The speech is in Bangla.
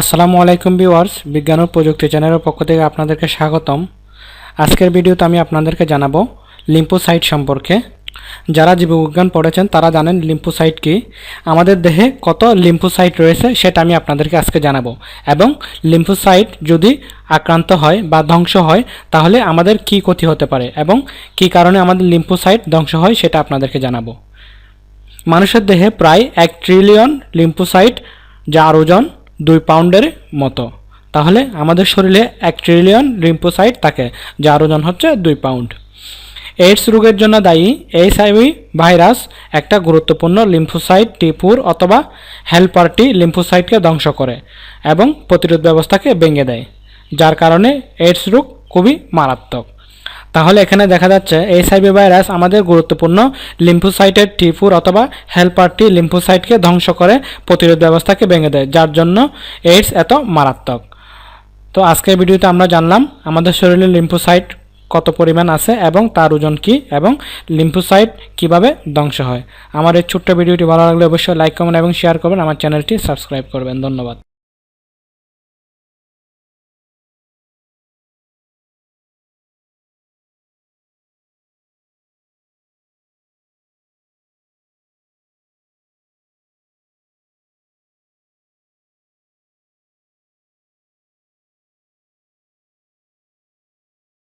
আসসালামু আলাইকুম ভিউয়ার্স, বিজ্ঞান ও প্রযুক্তি চ্যানেলের পক্ষ থেকে আপনাদেরকে স্বাগতম। আজকের ভিডিওতে আমি আপনাদেরকে জানাব লিম্ফোসাইট সম্পর্কে। যারা জীববিজ্ঞান পড়েছেন, তারা জানেন লিম্ফোসাইট কি। আমাদের দেহে কত লিম্ফোসাইট রয়েছে, সেটা আমি আপনাদেরকে আজকে জানাব। এবং লিম্ফোসাইট যদি আক্রান্ত হয় বা ধ্বংস হয়, তাহলে আমাদের কি ক্ষতি হতে পারে এবং কি কারণে আমাদের লিম্ফোসাইট ধ্বংস হয়, সেটা আপনাদেরকে জানাব। মানুষের দেহে প্রায় এক ট্রিলিয়ন লিম্ফোসাইট, যার ওজন দুই পাউন্ডের মতো। তাহলে আমাদের শরীরে এক ট্রিলিয়ন লিম্ফোসাইট থাকে, যার ওজন হচ্ছে দুই পাউন্ড। এইডস রোগের জন্য দায়ী এইচআইভি ভাইরাস একটা গুরুত্বপূর্ণ লিম্ফোসাইট টিপুর অথবা হেলপারটি লিম্ফোসাইটকে ধ্বংস করে এবং প্রতিরোধ ব্যবস্থাকে ভেঙে দেয়, যার কারণে এইডস রোগ খুবই মারাত্মক। তাহলে এখানে দেখা যাচ্ছে এইচআইভি ভাইরাস আমাদের গুরুত্বপূর্ণ লিম্ফোসাইটের টিপুর অথবা হেলপারটি লিম্ফোসাইটকে ধ্বংস করে প্রতিরোধ ব্যবস্থাকে ভেঙে দেয়, যার জন্য এইডস এত মারাত্মক। তো আজকের ভিডিওতে আমরা জানলাম আমাদের শরীরে লিম্ফোসাইট কত পরিমাণ আছে এবং তার ওজন কী এবং লিম্ফোসাইট কীভাবে ধ্বংস হয়। আমার এই ছোট্ট ভিডিওটি ভালো লাগলে অবশ্যই লাইক কমেন্ট এবং শেয়ার করবেন। আমার চ্যানেলটি সাবস্ক্রাইব করবেন। ধন্যবাদ।